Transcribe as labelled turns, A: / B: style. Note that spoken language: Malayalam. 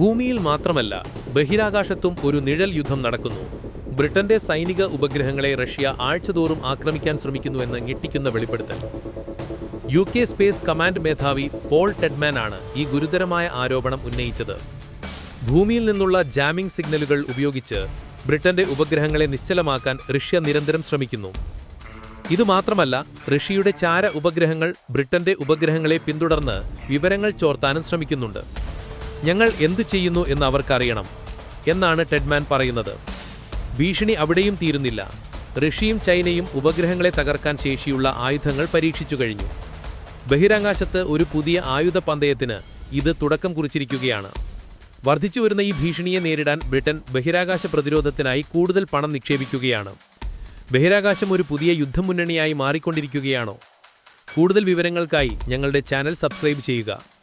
A: ഭൂമിയിൽ മാത്രമല്ല ബഹിരാകാശത്തും ഒരു നിഴൽ യുദ്ധം നടക്കുന്നു. ബ്രിട്ടന്റെ സൈനിക ഉപഗ്രഹങ്ങളെ റഷ്യ ആഴ്ചതോറും ആക്രമിക്കാൻ ശ്രമിക്കുന്നുവെന്ന് ഞെട്ടിക്കുന്ന വെളിപ്പെടുത്തൽ. യു കെ സ്പേസ് കമാൻഡ് മേധാവി പോൾ ടെഡ്മാൻ ആണ് ഈ ഗുരുതരമായ ആരോപണം ഉന്നയിച്ചത്. ഭൂമിയിൽ നിന്നുള്ള ജാമിംഗ് സിഗ്നലുകൾ ഉപയോഗിച്ച് ബ്രിട്ടന്റെ ഉപഗ്രഹങ്ങളെ നിശ്ചലമാക്കാൻ റഷ്യ നിരന്തരം ശ്രമിക്കുന്നു. ഇതുമാത്രമല്ല റഷ്യയുടെ ചാര ഉപഗ്രഹങ്ങൾ ബ്രിട്ടന്റെ ഉപഗ്രഹങ്ങളെ പിന്തുടർന്ന് വിവരങ്ങൾ ചോർത്താനും ശ്രമിക്കുന്നുണ്ട്. ഞങ്ങൾ എന്ത് ചെയ്യുന്നു എന്ന് അവർക്കറിയണം എന്നാണ് ടെഡ്മാൻ പറയുന്നത്. ഭീഷണി അവിടെയും തീരുന്നില്ല. റഷ്യയും ചൈനയും ഉപഗ്രഹങ്ങളെ തകർക്കാൻ ശേഷിയുള്ള ആയുധങ്ങൾ പരീക്ഷിച്ചു കഴിഞ്ഞു. ബഹിരാകാശത്ത് ഒരു പുതിയ ആയുധ പന്തയത്തിന് ഇത് തുടക്കം കുറിച്ചിരിക്കുകയാണ്. വർദ്ധിച്ചുവരുന്ന ഈ ഭീഷണിയെ നേരിടാൻ ബ്രിട്ടൻ ബഹിരാകാശ പ്രതിരോധത്തിനായി കൂടുതൽ പണം നിക്ഷേപിക്കുകയാണ്. ബഹിരാകാശം ഒരു പുതിയ യുദ്ധമുന്നണിയായി മാറിക്കൊണ്ടിരിക്കുകയാണോ? കൂടുതൽ വിവരങ്ങൾക്കായി ഞങ്ങളുടെ ചാനൽ സബ്സ്ക്രൈബ് ചെയ്യുക.